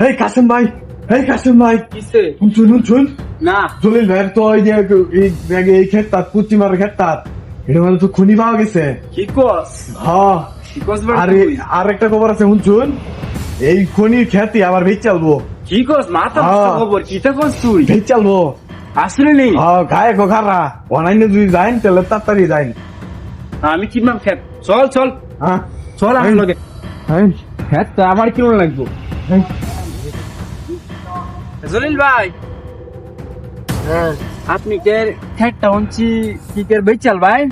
হেই কাসেম ভাই হেই কাসেম ভাই কিসে? শুনছুন শুনছুন? না। জলিল ভাইয়ের তো ওই যে এই ব্যাগে এই ক্ষেত্রাত পুচি মারার ক্ষেত্রাত। এটা মানে তো খুনি পাওয়া গেছে। কি কস? হ্যাঁ। কি আর আর একটা খবর আছে শুনছুন? এই খনির খ্যাতি আবার ভেজ চালবো কি কস? মাথা হ্যাঁ। খবর। কি তা কস তুই? ভেজ চালবো আসলে নেই। হ্যাঁ গায়ে গোখারা অনাইনে যদি যাইন তাহলে তাড়াতাড়ি যাইন। আমি কিনলাম খেত চল চল। হ্যাঁ। চল আমার এই। লগে। হ্যাঁ। খেত তো আমার কিনো লাগবো? হ্যাঁ। জলিল ভাই। হ্যাঁ। আপনি কে হচ্ছি কি কে বেচাল ভাই?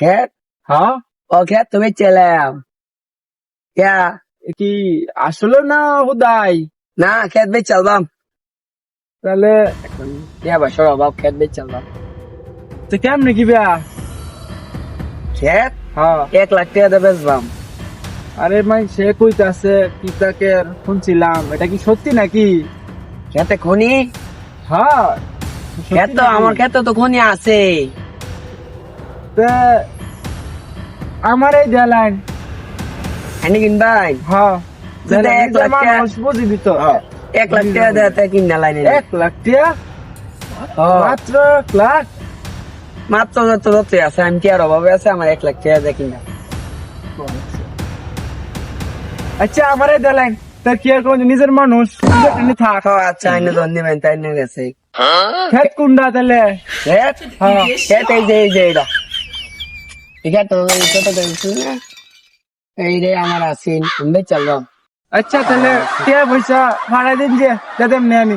খেত হ্যাঁ। ও খেত তুমি চেলাম ক্যা? কি আসলে না হুদাই? না খেত বেচ চালবাম তাহলে ইয়া বা সরো বাপ খেত বেচ চালবাম তো কেমনে কি বেয়া খেত হ্যাঁ। এক লাখ টাকা দিয়ে বেচবাম। আরে ভাই সে কইতাছে কি তাকে শুনছিলাম এটা কি সত্যি নাকি? খেতে খনি? হ্যাঁ খেত তো আমার খেতে তো খনি আছে। তা আমার এই দেলাইন হানি কিনবাই হ্যাঁ এক লাখ মানুষ বুঝবি তো। এক লাখ টাকা দিয়ে তা কিনা লাইনে এক লাখ টাকা? মাত্র এক লাখ? মাত্র যত যত আছে আমি কি আর অভাবে আছে? আমার এক লাখ টাকা দিয়ে কিনা আচ্ছা আমার এই দেলাইন। তা কি আর কোন নিজের মানুষ। নিজের টেনে থাক। ও আচ্ছা আইনে ধন দিবেন তাই নিয়ে গেছে। খেত কুন্ডা তাহলে। খেত? হ্যাঁ। খেত এই যে এই যে এটা এই খেত তো এই ছোট দেখছি না? এই রে আমার আসিন আমি বেচ চালবাম আচ্ছা তাহলে কে পয়সা ভাড়া দিন যে যাতে এমনি আমি।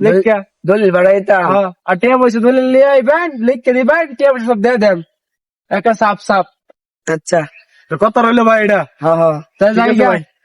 লেখা দলিল বাড়াইতাম হ্যাঁ আর টিয়া পয়সা ধরে লিয়ে আইবেন লিখকে দিবেন টিয়া পয়সা সব দিয়ে দেন। একটা সাপ সাপ। আচ্ছা। তো কত রইল ভাই এটা? হ্যাঁ হ্যাঁ। তাই যাই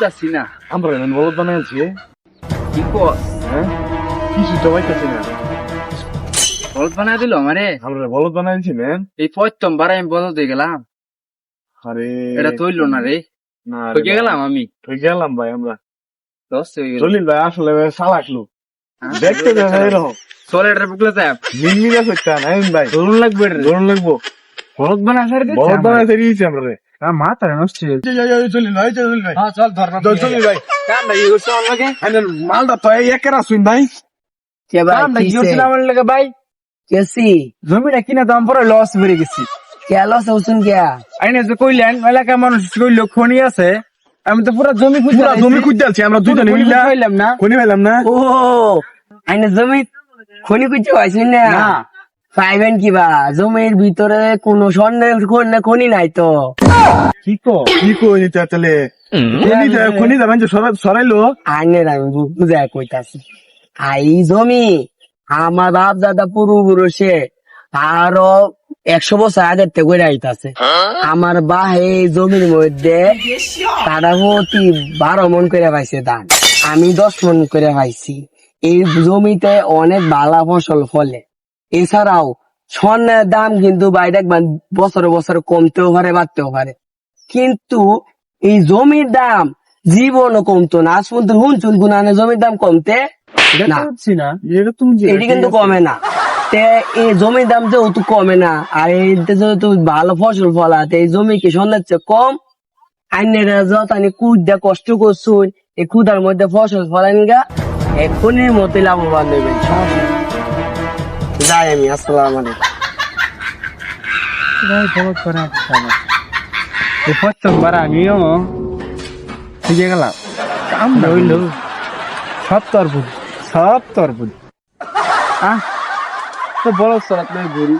যাচ্ছি না। আমরা এমন কি কস? হ্যাঁ? কিছু তো পাইতেছি না। বলদ বানায় দিল আমারে? আমরা বলদ বানাইছি এই প্রথম বার আমি বলদ গেলাম। আরে। এটা তৈল না রে। না ঠকে গেলাম আমি। ঠকে গেলাম ভাই আমরা। দশ হয়ে গেল। জলিল ভাই আসলে সালাক লোক। হ্যাঁ? দেখতে এরকম বুকলে চাপ মিনমিনা করতে না ভাই। ধরুন লাগবে রে। ধরুন লাগবো। বলদ বানা সারে বলদ বানাইতে দিয়েছি আমরা রে। মাথা নষ্ট জলিল ভাই জলিল ভাই চল ধর জলিল ভাই মালটা তো একের ভাই ভাই ভাই কেসি জমিটা কিনা দাম পরে লস বেড়ে গেছি কে লস হউছুন কে আইনে যে কইলেন এলাকা মানুষ কইল খনি আছে আমি তো পুরো জমি খুঁজে পুরা জমি খুঁজতে আছি আমরা দুজনে মিললা কইলাম না খনি পাইলাম না ও আইনে জমি খনি কুচি পাইছেন না না। পাইবেন কিবা? জমির ভিতরে কোনো স্বর্ণের খনি খনি নাই তো। কি কো? কি কই নিতে তাহলে খনি দা খনি দা মানে সরাইলো? আইনের আমি বু- বুঝায় কইতাছি। আই জমি আমার বাপ দাদা পূর্বপুরুষে আরও একশো বছর আগের থেকে করে আইতাছে। আমার বা এই জমির মধ্যে তারা প্রতি বারো মন করে পাইছে ধান। আমি দশ মন করে পাইছি। এই জমিতে অনেক ভালো ফসল ফলে। এছাড়াও স্বর্ণের দাম কিন্তু বাইরে দেখবেন বছরে বছরে কমতেও পারে বাড়তেও পারে। কিন্তু এই জমির দাম জীবনও কমতো না। আজ পর্যন্ত হুনচুন গুনানে জমির দাম কমতে না। এটা কিন্তু কমে না। তে এই জমির দাম যেহেতু কমে না আর যেহেতু ভালো ফসল ফলাতে এই জমি কি সন্ধ্যের চেয়ে কম? আইনেরা যত আনি কুদা কষ্ট করছুন এই কুদার মধ্যে ফসল ফলান গা এখনই মতো লাভবান দেবেন সমস্যা। যাই আমি আসসালাম আলাইকুম। বহুত করে এই আমিও শিখে গেলাম। কাম রইল সব তরবুজ সব তরবুজ আহ তো বড় সরাত ঘুরি